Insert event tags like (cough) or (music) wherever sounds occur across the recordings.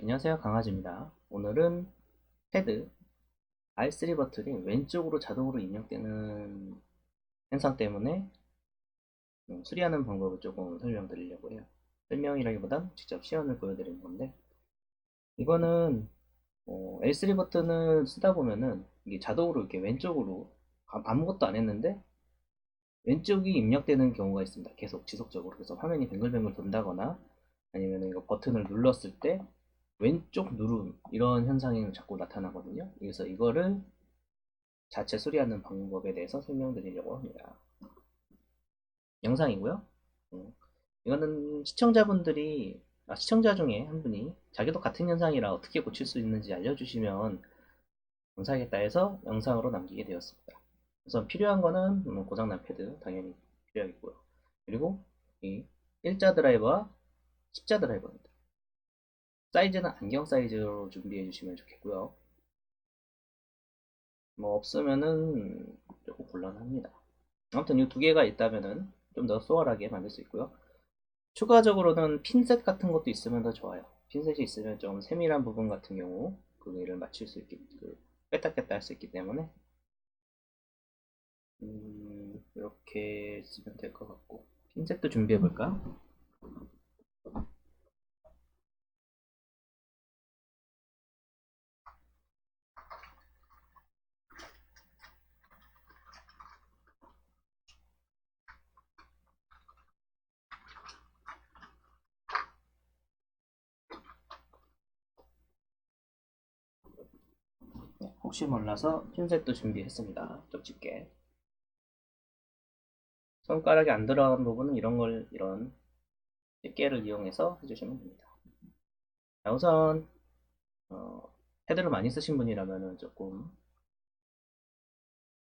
안녕하세요. 강아지입니다. 오늘은 패드 R3 버튼이 왼쪽으로 자동으로 입력되는 현상 때문에 음, 수리하는 방법을 조금 설명드리려고 해요. 설명이라기보단 직접 시연을 보여드리는 건데 이거는 어, L3 버튼을 쓰다 보면은 이게 자동으로 이렇게 왼쪽으로 아- 아무것도 안 했는데 왼쪽이 입력되는 경우가 있습니다. 계속 지속적으로. 그래서 화면이 뱅글뱅글 돈다거나 아니면 이거 버튼을 눌렀을 때 왼쪽 누름 이런 현상이 자꾸 나타나거든요. 그래서 이거를 자체 수리하는 방법에 대해서 설명드리려고 합니다. 영상이고요. 음, 이거는 시청자분들이 아, 시청자 중에 한 분이 자기도 같은 현상이라 어떻게 고칠 수 있는지 알려주시면 감사하겠다 해서 영상으로 남기게 되었습니다. 우선 필요한 거는 음, 고장난 패드 당연히 필요하겠고요. 그리고 이 일자 드라이버와 십자 드라이버입니다. 사이즈는 안경 사이즈로 준비해 주시면 좋겠고요. 뭐 없으면은 조금 곤란합니다. 아무튼 이 두 개가 있다면은 좀 더 수월하게 만들 수 있고요. 추가적으로는 핀셋 같은 것도 있으면 더 좋아요. 핀셋이 있으면 좀 세밀한 부분 같은 경우 그거를 맞출 수 있기, 그 뺐다 뺐다 할 수 있기 때문에 음, 이렇게 쓰면 될 것 같고 핀셋도 준비해 볼까? 네, 혹시 몰라서 핀셋도 준비했습니다. 좀 집게. 손가락이 안 들어간 부분은 이런 걸, 이런 집게를 이용해서 해주시면 됩니다. 자, 우선, 어, 패드를 많이 쓰신 분이라면 조금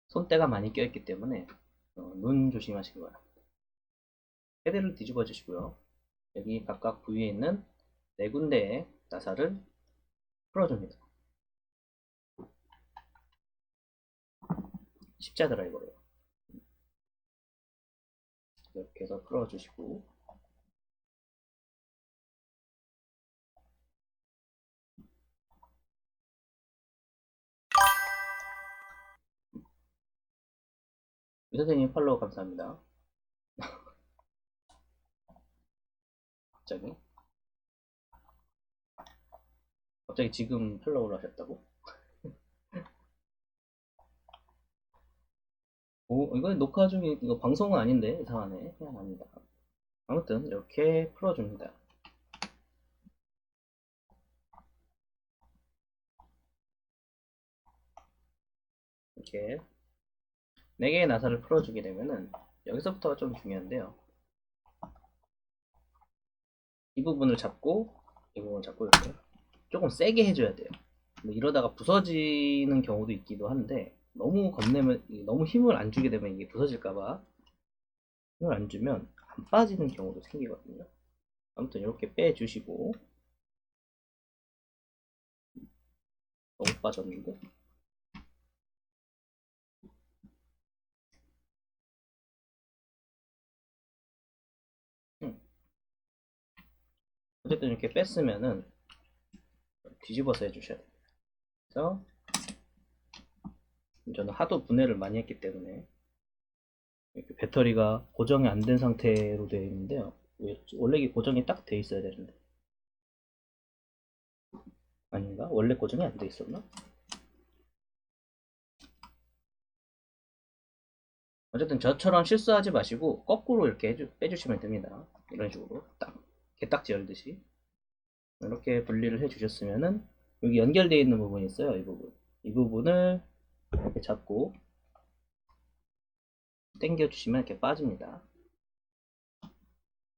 손때가 많이 껴있기 때문에 어, 눈 조심하시기 바랍니다. 패드를 뒤집어 주시고요. 여기 각각 부위에 있는 네 군데의 나사를 풀어줍니다. 십자 드라이버로요. 이렇게 해서 풀어주시고 유 선생님 팔로우 감사합니다. (laughs) 갑자기 갑자기 지금 팔로우를 하셨다고? 오, 이거 녹화 중에, 이거 방송은 아닌데, 이상하네. 그냥 아니다. 아무튼, 이렇게 풀어줍니다. 이렇게, 4개의 나사를 풀어주게 되면은, 여기서부터가 좀 중요한데요. 이 부분을 잡고, 이 부분을 잡고, 이렇게, 조금 세게 해줘야 돼요. 뭐 이러다가 부서지는 경우도 있기도 한데, 너무 겁내면 너무 힘을 안 주게 되면 이게 부서질까봐 힘을 안 주면 안 빠지는 경우도 생기거든요. 아무튼 이렇게 빼주시고 너무 빠졌는데 음. 어쨌든 이렇게 뺐으면은 뒤집어서 해주셔야 돼요. 그래서 저는 하도 분해를 많이 했기 때문에 이렇게 배터리가 고정이 안 된 상태로 되어 있는데요. 원래 이게 고정이 딱 돼 있어야 되는데 아닌가? 원래 고정이 안 돼 있었나? 어쨌든 저처럼 실수하지 마시고 거꾸로 이렇게 해주, 빼주시면 됩니다. 이런 식으로 딱 개딱지 열듯이 이렇게 분리를 해주셨으면은 여기 연결되어 있는 부분이 있어요. 이 부분 이 부분을 이렇게 잡고 당겨 주시면 이렇게 빠집니다.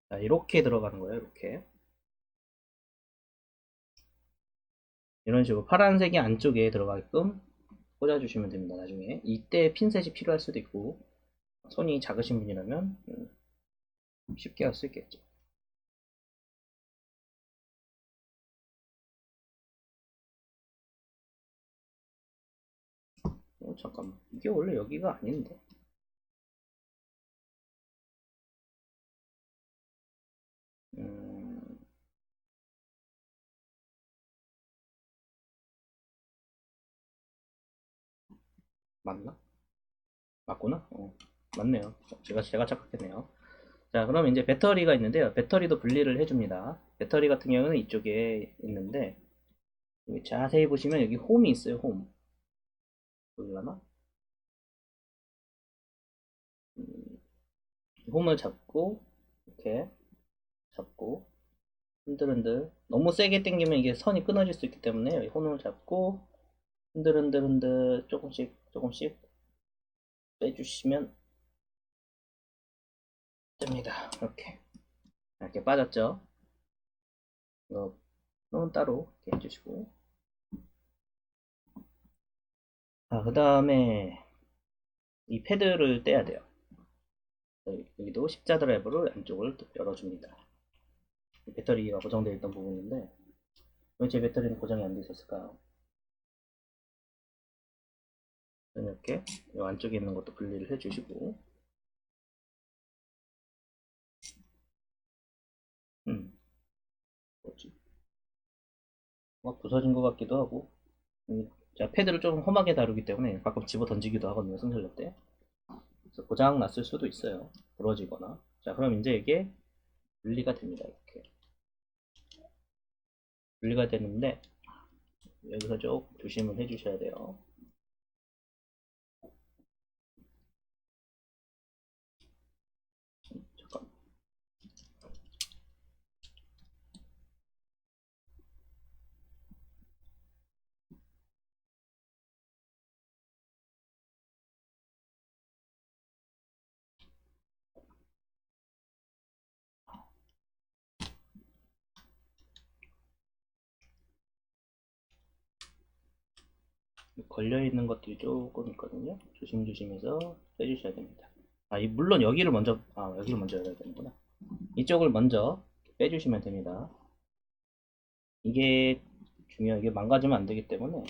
자, 이렇게 들어가는 거예요. 이렇게 이런 식으로 파란색이 안쪽에 들어가게끔 꽂아 주시면 됩니다. 나중에 이때 핀셋이 필요할 수도 있고 손이 작으신 분이라면 음, 쉽게 할 수 있겠죠. 어, 잠깐만. 이게 원래 여기가 아닌데? 음... 맞나? 맞구나? 어, 맞네요. 제가, 제가 착각했네요. 자, 그럼 이제 배터리가 있는데요. 배터리도 분리를 해줍니다. 배터리 같은 경우는 이쪽에 있는데, 자세히 보시면 여기 홈이 있어요, 홈. 보이려나? 음, 홈을 잡고, 이렇게 잡고, 흔들흔들. 너무 세게 당기면 이게 선이 끊어질 수 있기 때문에 홈을 잡고, 흔들흔들흔들 조금씩, 조금씩 빼주시면 됩니다. 이렇게. 이렇게 빠졌죠? 이거는 따로 이렇게 해주시고. 아, 그 다음에 이 패드를 떼야 돼요. 여기- 여기도 십자 드라이브를 안쪽을 또 열어줍니다. 이 배터리가 고정되어 있던 부분인데 왜 제 배터리는 고정이 안돼 있었을까요? 이렇게 이 안쪽에 있는 것도 분리를 해주시고 음 뭐지? 막 부서진 것 같기도 하고 음, 제가 패드를 조금 험하게 다루기 때문에 가끔 집어 던지기도 하거든요 손실날 때. 그래서 고장 났을 수도 있어요 부러지거나. 자 그럼 이제 이게 분리가 됩니다 이렇게. 분리가 되는데 여기서 조금 조심을 해 주셔야 돼요 걸려 있는 것들이 조금 있거든요. 조심조심해서 빼주셔야 됩니다. 아, 이 물론 여기를 먼저 아 여기를 먼저 열어야 되는구나. 이쪽을 먼저 빼주시면 됩니다. 이게 중요해요. 이게 망가지면 안 되기 때문에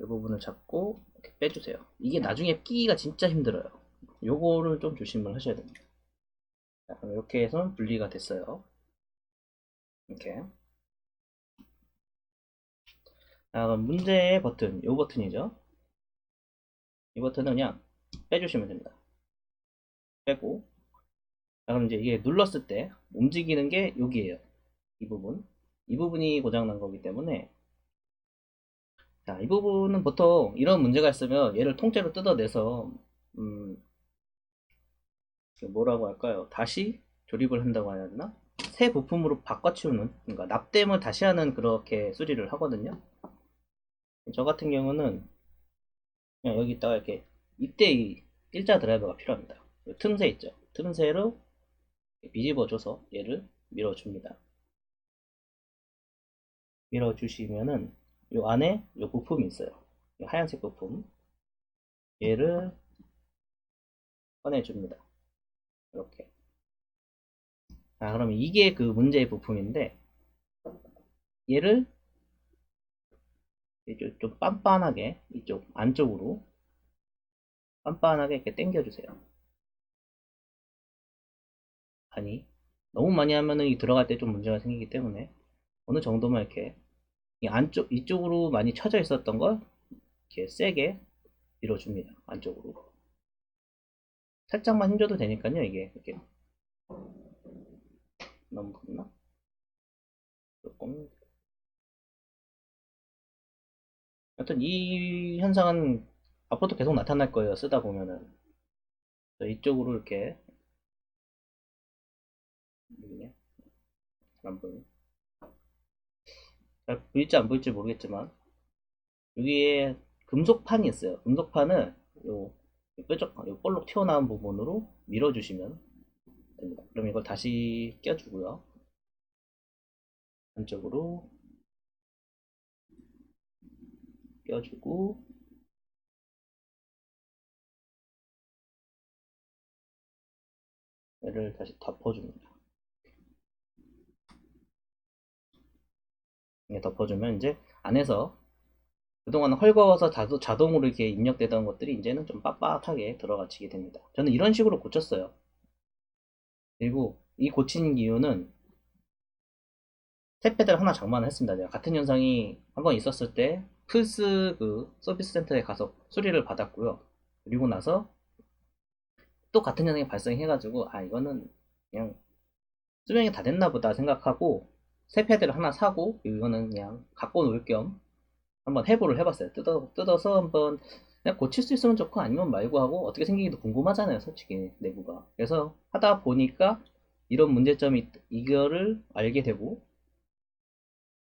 이 부분을 잡고 이렇게 빼주세요. 이게 나중에 끼기가 진짜 힘들어요. 요거를 좀 조심을 하셔야 됩니다. 자, 그럼 이렇게 해서 분리가 됐어요. 이렇게. 아, 그럼 문제의 버튼, 요 버튼이죠. 이 버튼은 그냥 빼주시면 됩니다. 빼고. 자, 그럼 이제 이게 눌렀을 때 움직이는 게 여기에요. 이 부분. 이 부분이 고장난 거기 때문에. 자, 이 부분은 보통 이런 문제가 있으면 얘를 통째로 뜯어내서, 음, 그 뭐라고 할까요? 다시 조립을 한다고 해야 되나? 새 부품으로 바꿔치우는, 그러니까 납땜을 다시 하는 그렇게 수리를 하거든요. 저 같은 경우는 그냥 여기다가 이렇게 이때 이 일자 드라이버가 필요합니다. 이 틈새 있죠? 틈새로 비집어줘서 얘를 밀어줍니다. 밀어주시면은 요 안에 요 부품이 있어요. 이 하얀색 부품. 얘를 꺼내줍니다. 이렇게. 아, 그럼 이게 그 문제의 부품인데, 얘를 이쪽 좀 빤빤하게 이쪽 안쪽으로 빤빤하게 이렇게 당겨주세요. 아니 너무 많이 하면은 이 들어갈 때 좀 문제가 생기기 때문에 어느 정도만 이렇게 이 안쪽 이쪽으로 많이 쳐져 있었던 걸 이렇게 세게 밀어줍니다. 안쪽으로 살짝만 힘줘도 되니까요. 이게 이렇게 너무 컸나? 조금 하여튼 이 현상은 앞으로도 계속 나타날 거예요. 쓰다 보면은. 이쪽으로 이렇게. 잘안 보이네. 잘 보일지 안 보일지 모르겠지만 여기에 금속판이 있어요. 금속판을 요 뾰족, 요 볼록 튀어나온 부분으로 밀어주시면 됩니다. 그럼 이걸 다시 껴주고요. 안쪽으로 껴주고 얘를 다시 덮어줍니다. 이게 덮어주면 이제 안에서 그동안 헐거워서 자도, 자동 으로 이렇게 입력되던 것들이 이제는 좀 빳빳하게 들어가지게 됩니다. 저는 이런 식으로 고쳤어요. 그리고 이 고친 이유는 탭패드를 하나 장만을 했습니다. 제가 같은 현상이 한번 있었을 때 플스 그 서비스 센터에 가서 수리를 받았고요. 그리고 나서 또 같은 현상이 발생해가지고 아 이거는 그냥 수명이 다 됐나 보다 생각하고 새 패드를 하나 사고 이거는 그냥 갖고 놀 겸 한번 해보를 해봤어요. 뜯어, 뜯어서 한번 그냥 고칠 수 있으면 좋고 아니면 말고 하고 어떻게 생기기도 궁금하잖아요. 솔직히 내부가. 그래서 하다 보니까 이런 문제점이 있- 이거를 알게 되고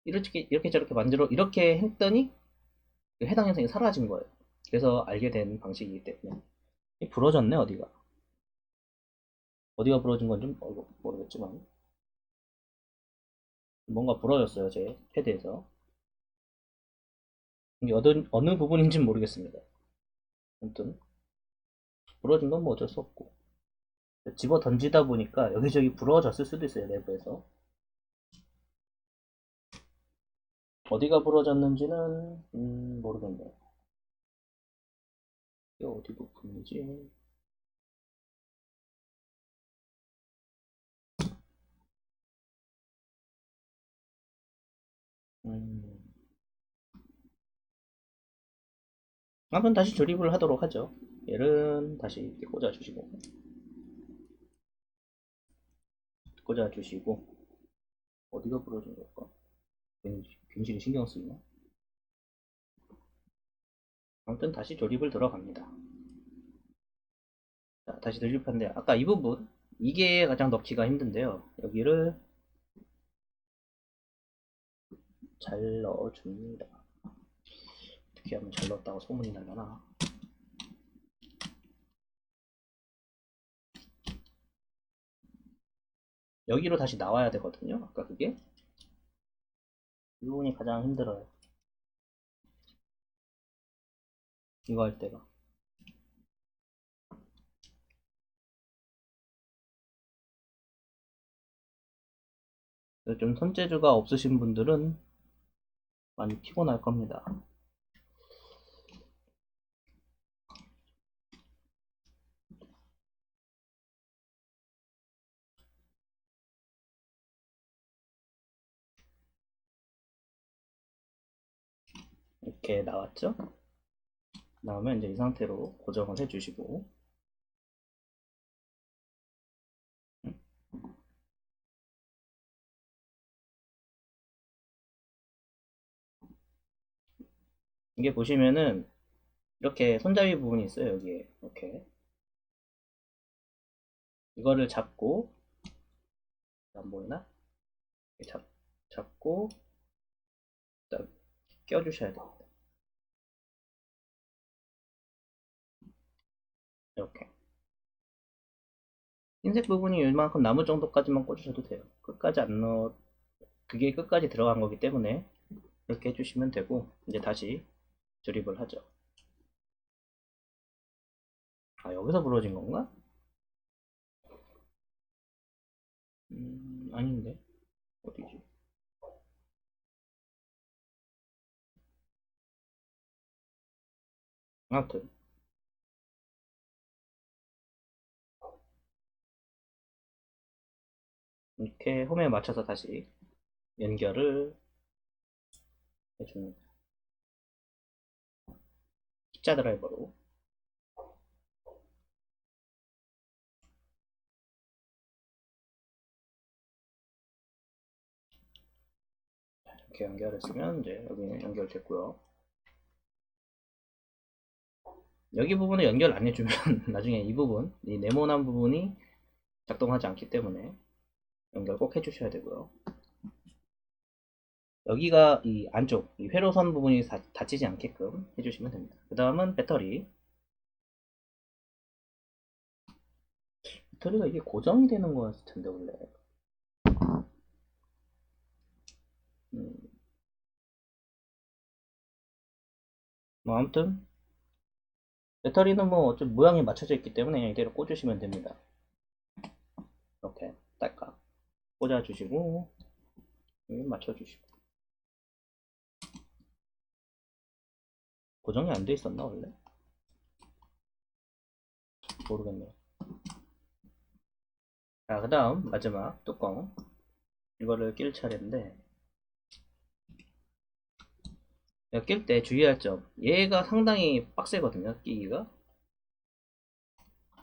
이렇게 이렇게 저렇게 만들어 이렇게 했더니 그 해당 현상이 사라진 거예요. 그래서 알게 된 방식이기 때문에. 이 부러졌네 어디가? 어디가 부러진 건지 모르- 모르겠지만. 뭔가 부러졌어요 제 패드에서. 이게 어느, 어느 부분인지는 모르겠습니다. 아무튼. 부러진 건 뭐 어쩔 수 없고. 집어 던지다 보니까 여기저기 부러졌을 수도 있어요 내부에서 어디가 부러졌는지는 음, 모르겠네요 이게 어디 부분이지 음. 아무튼 다시 조립을 하도록 하죠. 얘를 다시 꽂아주시고 꽂아주시고 어디가 부러진 걸까? 괜히, 괜시리 신경 쓰이나? 아무튼 다시 조립을 들어갑니다. 자, 다시 조립한데 아까 이 부분 이게 가장 넣기가 힘든데요. 여기를 잘 넣어줍니다. 어떻게 하면 잘 넣었다고 소문이 날려나? 여기로 다시 나와야 되거든요. 아까 그게 이 부분이 가장 힘들어요. 이거 할 때가. 좀 손재주가 없으신 분들은 많이 피곤할 겁니다. 이렇게 나왔죠? 나오면 이제 이 상태로 고정을 해주시고 이게 보시면은 이렇게 손잡이 부분이 있어요 여기에 이렇게 이거를 잡고 안 보이나? 잡, 잡고 딱 껴주셔야 됩니다. 이렇게. 흰색 부분이 이만큼 남을 정도까지만 꽂으셔도 돼요. 끝까지 안 넣어 그게 끝까지 들어간 거기 때문에 이렇게 해주시면 되고 이제 다시 조립을 하죠. 아 여기서 부러진 건가? 음 아닌데? 어디지? 아무튼 이렇게 홈에 맞춰서 다시 연결을 해줍니다. 십자 드라이버로 이렇게 연결했으면 이제 여기는 연결됐고요. 여기 부분을 연결 안 해주면 (laughs) 나중에 이 부분, 이 네모난 부분이 작동하지 않기 때문에 연결 꼭 해주셔야 되고요. 여기가 이 안쪽, 이 회로선 부분이 다, 닫히지 않게끔 해주시면 됩니다. 그 다음은 배터리. 배터리가 이게 고정이 되는 거였을 텐데, 원래. 음. 뭐, 아무튼, 배터리는 뭐, 어차피 모양이 맞춰져 있기 때문에 이대로 꽂으시면 됩니다. 이렇게, 딸깍. 꽂아주시고, 여기 맞춰주시고. 고정이 안 돼 있었나, 원래? 모르겠네요. 자, 그 다음, 마지막 뚜껑. 이거를 낄 차례인데, 낄 때 주의할 점. 얘가 상당히 빡세거든요, 끼기가.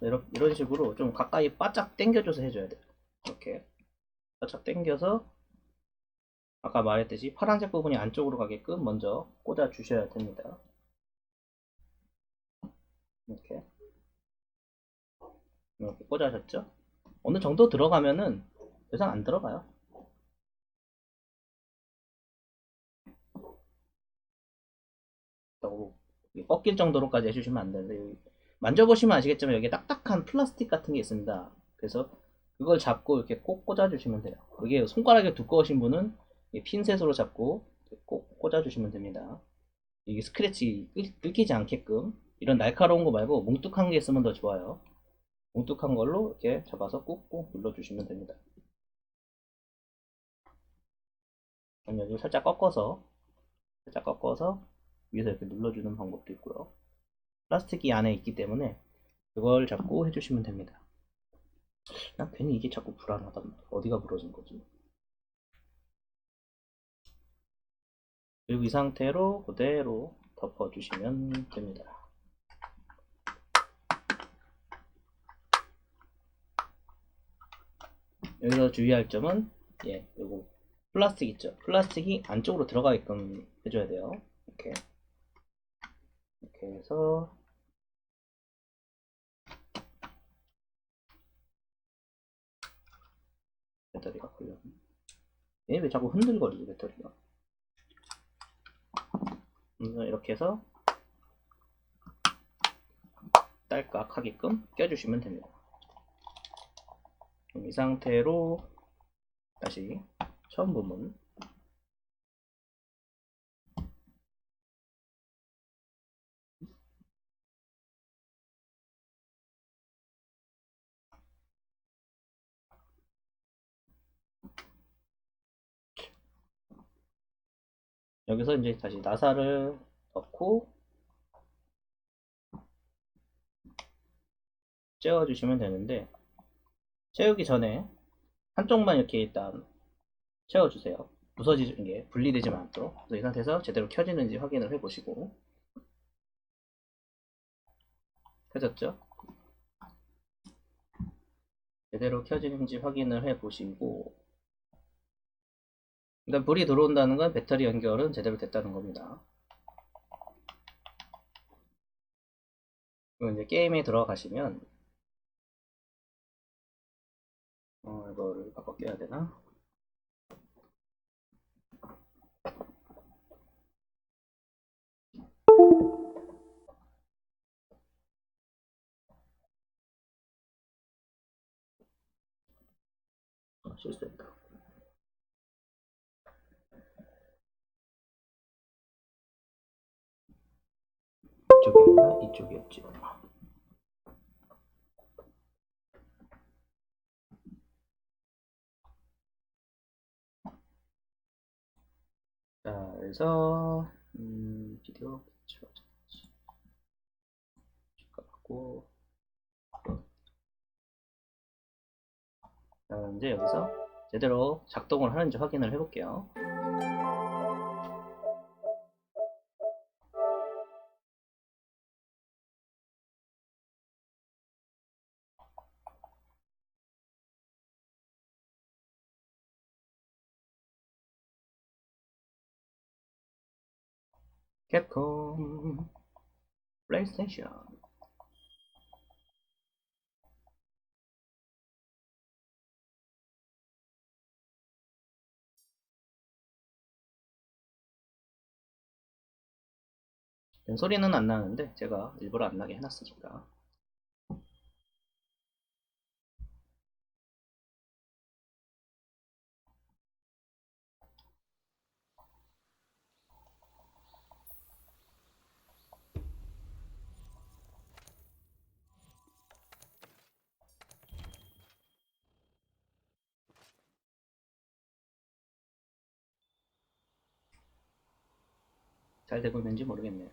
이런, 이런 식으로 좀 가까이 바짝 당겨줘서 해줘야 돼요. 이렇게. 바짝 당겨서, 아까 말했듯이 파란색 부분이 안쪽으로 가게끔 먼저 꽂아 주셔야 됩니다. 이렇게. 이렇게 꽂아셨죠? 어느 정도 들어가면은 더 이상 안 들어가요. 너무 꺾일 정도로까지 해주시면 안 되는데 만져보시면 아시겠지만 여기 딱딱한 플라스틱 같은 게 있습니다. 그래서 그걸 잡고 이렇게 꼭 꽂아주시면 돼요. 그게 손가락이 두꺼우신 분은 이 핀셋으로 잡고 꼭 꽂아주시면 됩니다. 이게 스크래치 끊- 끊기지 않게끔 이런 날카로운 거 말고 뭉툭한 게 있으면 더 좋아요. 뭉툭한 걸로 이렇게 잡아서 꾹꾹 눌러주시면 됩니다. 여기 살짝 꺾어서 살짝 꺾어서 위에서 이렇게 눌러주는 방법도 있고요. 플라스틱이 안에 있기 때문에 그걸 잡고 해주시면 됩니다. 난 괜히 이게 자꾸 불안하단 말이야. 어디가 부러진 거지? 그리고 이 상태로 그대로 덮어주시면 됩니다. 여기서 주의할 점은 예, 요거 플라스틱 있죠? 플라스틱이 안쪽으로 들어가게끔 해줘야 돼요. 이렇게 이렇게 해서 배터리가 걸렸네. 얘왜 자꾸 흔들거리지 배터리가? 이렇게 해서 딸깍 하게끔 껴주시면 됩니다. 이 상태로 다시 처음 부분 여기서 이제 다시 나사를 넣고 채워주시면 되는데 채우기 전에 한쪽만 이렇게 일단 채워주세요. 부서지는 게 분리되지 않도록. 이 상태에서 제대로 켜지는지 확인을 해보시고 켜졌죠? 제대로 켜지는지 확인을 해보시고 일단 불이 들어온다는 건 배터리 연결은 제대로 됐다는 겁니다. 이제 게임에 들어가시면 어, 이거를 바꿔 껴야 되나? 이쪽이었나? 이쪽이었지. 자, 그래서 음, 비디오 캡처 갖고 자, 이제 여기서 제대로 작동을 하는지 확인을 해볼게요. 캡콤. 플레이스테이션. 소리는 안 나는데 제가 일부러 안 나게 해놨으니까 잘 되고 있는지 모르겠네요.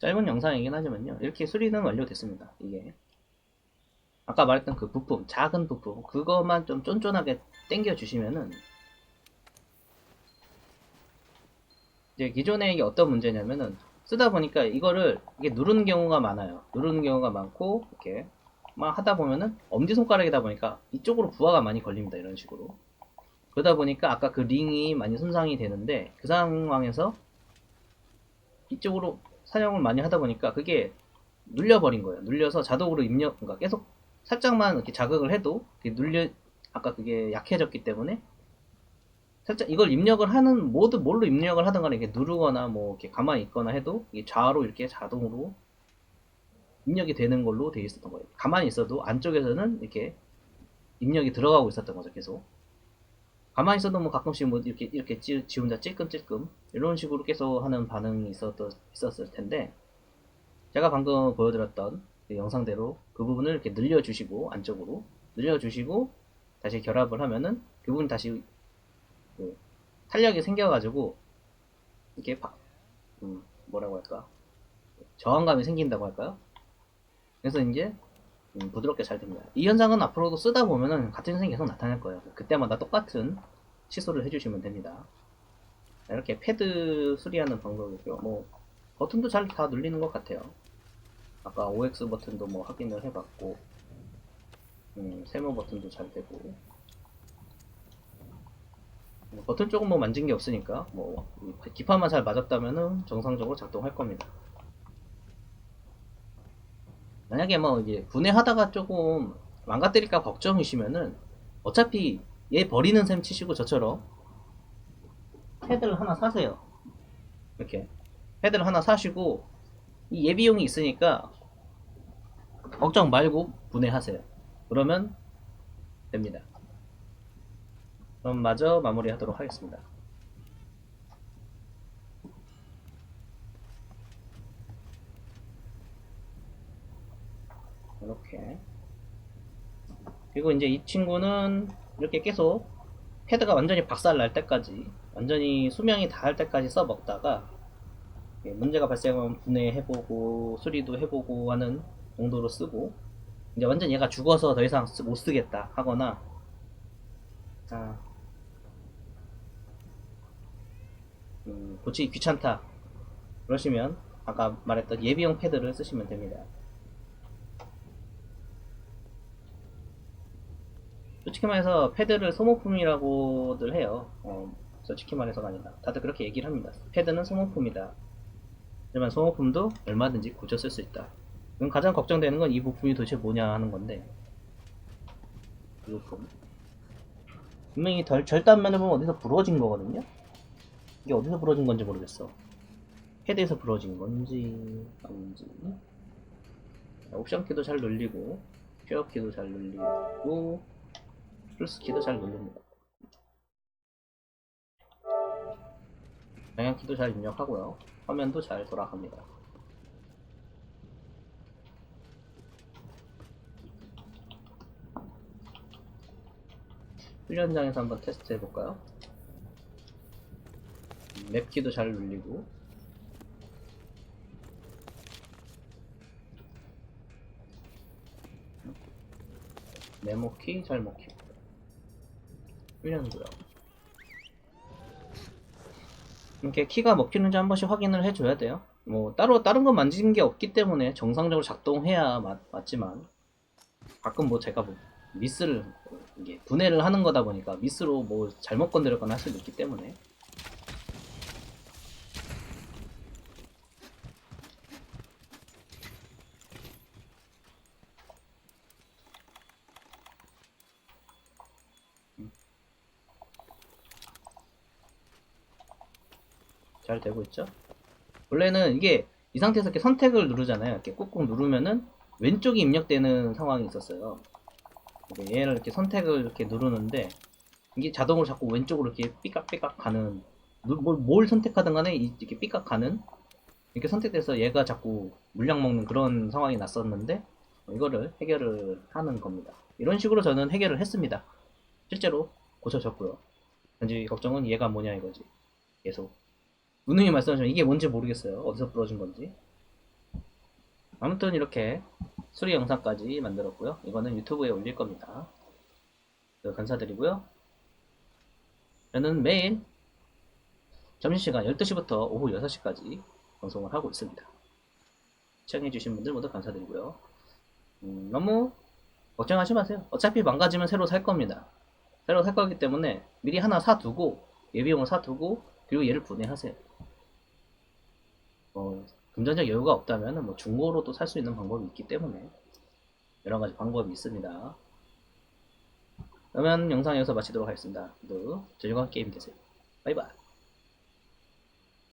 짧은 영상이긴 하지만요. 이렇게 수리는 완료됐습니다. 이게 아까 말했던 그 부품, 작은 부품, 그것만 좀 쫀쫀하게 당겨 주시면은 이제 기존에 이게 어떤 문제냐면은 쓰다 보니까 이거를 이게 누르는 경우가 많아요. 누르는 경우가 많고 이렇게 막 하다 보면은 엄지 손가락이다 보니까 이쪽으로 부하가 많이 걸립니다. 이런 식으로. 그러다 보니까 아까 그 링이 많이 손상이 되는데 그 상황에서 이쪽으로 사용을 많이 하다 보니까 그게 눌려버린 거예요. 눌려서 자동으로 입력, 그러니까 계속 살짝만 이렇게 자극을 해도 눌려, 아까 그게 약해졌기 때문에 살짝 이걸 입력을 하는 모두 뭘로 입력을 하든 간에 이렇게 누르거나 뭐 이렇게 가만히 있거나 해도 좌로 이렇게 자동으로 입력이 되는 걸로 되어 있었던 거예요. 가만히 있어도 안쪽에서는 이렇게 입력이 들어가고 있었던 거죠, 계속. 가만히 있어도 뭐 가끔씩 뭐 이렇게 이렇게 지, 지 혼자 찔끔찔끔 이런 식으로 계속 하는 반응이 있었던 있었을 텐데 제가 방금 보여드렸던 그 영상대로 그 부분을 이렇게 늘려주시고 안쪽으로 늘려주시고 다시 결합을 하면은 그 부분 다시 그 탄력이 생겨가지고 이렇게 바- 음, 뭐라고 할까 저항감이 생긴다고 할까요? 그래서 이제 음, 부드럽게 잘 됩니다. 이 현상은 앞으로도 쓰다 보면은 같은 현상이 계속 나타날 거예요. 그때마다 똑같은 시소를 해주시면 됩니다. 이렇게 패드 수리하는 방법이고요. 뭐 버튼도 잘 다 눌리는 것 같아요. 아까 OX 버튼도 뭐 확인을 해봤고, 음, 세모 버튼도 잘 되고, 뭐 버튼 쪽은 뭐 만진 게 없으니까 뭐 기판만 잘 맞았다면은 정상적으로 작동할 겁니다. 만약에 뭐 이제 분해하다가 조금 망가뜨릴까 걱정이시면은 어차피 얘 버리는 셈 치시고 저처럼 패드를 하나 사세요. 이렇게 패드를 하나 사시고 이 예비용이 있으니까 걱정 말고 분해하세요. 그러면 됩니다. 그럼 마저 마무리하도록 하겠습니다. 이렇게 그리고 이제 이 친구는 이렇게 계속 패드가 완전히 박살 날 때까지 완전히 수명이 닿을 때까지 써 먹다가 예, 문제가 발생하면 분해해보고 수리도 해보고 하는 용도로 쓰고 이제 완전 얘가 죽어서 더 이상 쓰- 못 쓰겠다 하거나 아, 음, 고치기 귀찮다 그러시면 아까 말했던 예비용 패드를 쓰시면 됩니다. 솔직히 말해서 패드를 소모품이라고들 해요. 어, 솔직히 말해서가 아니라 다들 그렇게 얘기를 합니다. 패드는 소모품이다. 하지만 소모품도 얼마든지 고쳐 쓸 수 있다. 그럼 가장 걱정되는 건 이 부품이 도대체 뭐냐 하는 건데 이 부품 분명히 덜, 절단면을 보면 어디서 부러진 거거든요. 이게 어디서 부러진 건지 모르겠어. 패드에서 부러진 건지 아닌지 옵션 키도 잘 눌리고 쉐어 키도 잘 눌리고 플러스 키도 잘 눌립니다. 방향 키도 잘 입력하고요. 화면도 잘 돌아갑니다. 훈련장에서 한번 테스트 해볼까요? 맵 키도 잘 눌리고 메모 키 잘 먹히 고 훈련구요. 이렇게 키가 먹히는지 한 번씩 확인을 해줘야 돼요. 뭐 따로 다른 거 만진 게 없기 때문에 정상적으로 작동해야 맞, 맞지만 가끔 뭐 제가 뭐 미스를 이게 분해를 하는 거다 보니까 미스로 뭐 잘못 건드렸거나 할 수도 있기 때문에 잘 되고 있죠? 원래는 이게 이 상태에서 이렇게 선택을 누르잖아요. 이렇게 꾹꾹 누르면은 왼쪽이 입력되는 상황이 있었어요. 얘를 이렇게 선택을 이렇게 누르는데 이게 자동으로 자꾸 왼쪽으로 이렇게 삐깍삐깍 가는 누- 뭘, 뭘 선택하든 간에 이- 이렇게 삐깍 가는 이렇게 선택돼서 얘가 자꾸 물량 먹는 그런 상황이 났었는데 이거를 해결을 하는 겁니다. 이런 식으로 저는 해결을 했습니다. 실제로 고쳐졌고요. 현재 걱정은 얘가 뭐냐 이거지. 계속 누누이 말씀하시면 이게 뭔지 모르겠어요. 어디서 부러진 건지. 아무튼 이렇게 수리 영상까지 만들었고요. 이거는 유튜브에 올릴 겁니다. 네, 감사드리고요. 저는 매일 점심시간 12시부터 오후 6시까지 방송을 하고 있습니다. 시청해주신 분들 모두 감사드리고요. 음, 너무 걱정하지 마세요. 어차피 망가지면 새로 살 겁니다. 새로 살 거기 때문에 미리 하나 사두고 예비용을 사두고 그리고 얘를 분해하세요. 어, 금전적 여유가 없다면 뭐 중고로도 살 수 있는 방법이 있기 때문에 여러 가지 방법이 있습니다. 그러면 영상 여기서 마치도록 하겠습니다. 모두 즐거운 게임 되세요. 바이바이.